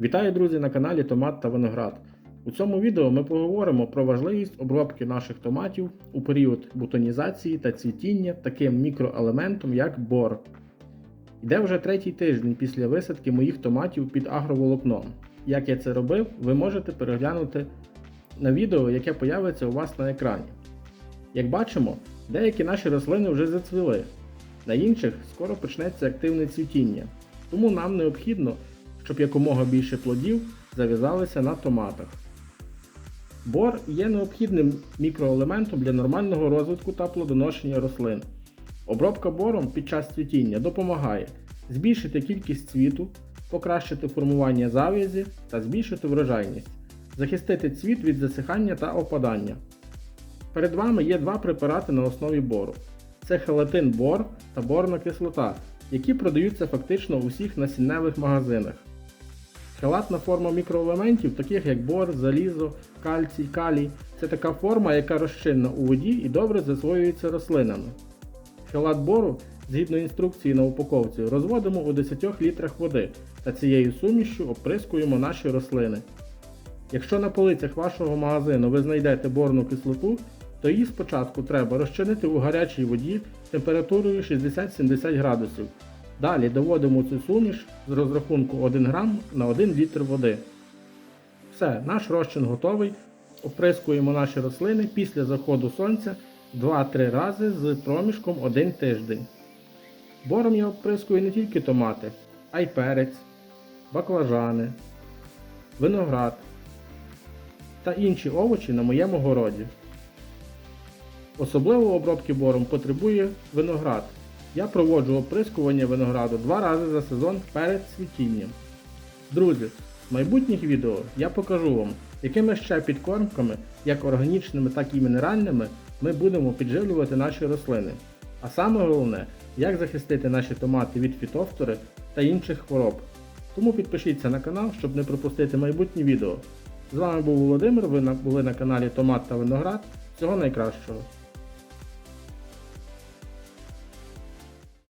Вітаю, друзі, на каналі Томат та Виноград. У цьому відео ми поговоримо про важливість обробки наших томатів у період бутонізації та цвітіння таким мікроелементом, як бор. Йде вже третій тиждень після висадки моїх томатів під агроволокном. Як я це робив, ви можете переглянути на відео, яке появиться у вас на екрані. Як бачимо, деякі наші рослини вже зацвіли, на інших скоро почнеться активне цвітіння, тому нам необхідно щоб якомога більше плодів зав'язалися на томатах. Бор є необхідним мікроелементом для нормального розвитку та плодоношення рослин. Обробка бором під час цвітіння допомагає збільшити кількість цвіту, покращити формування зав'язі та збільшити врожайність, захистити цвіт від засихання та опадання. Перед вами є два препарати на основі бору: це хелатин бор та борна кислота, які продаються фактично у всіх насінневих магазинах. Хелатна форма мікроелементів, таких як бор, залізо, кальцій, калій, це така форма, яка розчинна у воді і добре засвоюється рослинами. Хелат бору, згідно інструкції на упаковці, розводимо у 10 літрах води та цією сумішю оприскуємо наші рослини. Якщо на полицях вашого магазину ви знайдете борну кислоту, то її спочатку треба розчинити у гарячій воді температурою 60-70 градусів. Далі доводимо цю суміш з розрахунку 1 грам на 1 літр води. Все, наш розчин готовий. Оприскуємо наші рослини після заходу сонця 2-3 рази з проміжком 1 тиждень. Бором я оприскую не тільки томати, а й перець, баклажани, виноград та інші овочі на моєму городі. Особливо обробки бором потребує виноград. Я проводжу оприскування винограду два рази за сезон перед цвітінням. Друзі, в майбутніх відео я покажу вам, якими ще підкормками, як органічними, так і мінеральними, ми будемо підживлювати наші рослини. А саме головне, як захистити наші томати від фітофтори та інших хвороб. Тому підпишіться на канал, щоб не пропустити майбутні відео. З вами був Володимир, ви були на каналі Томат та Виноград. Всього найкращого!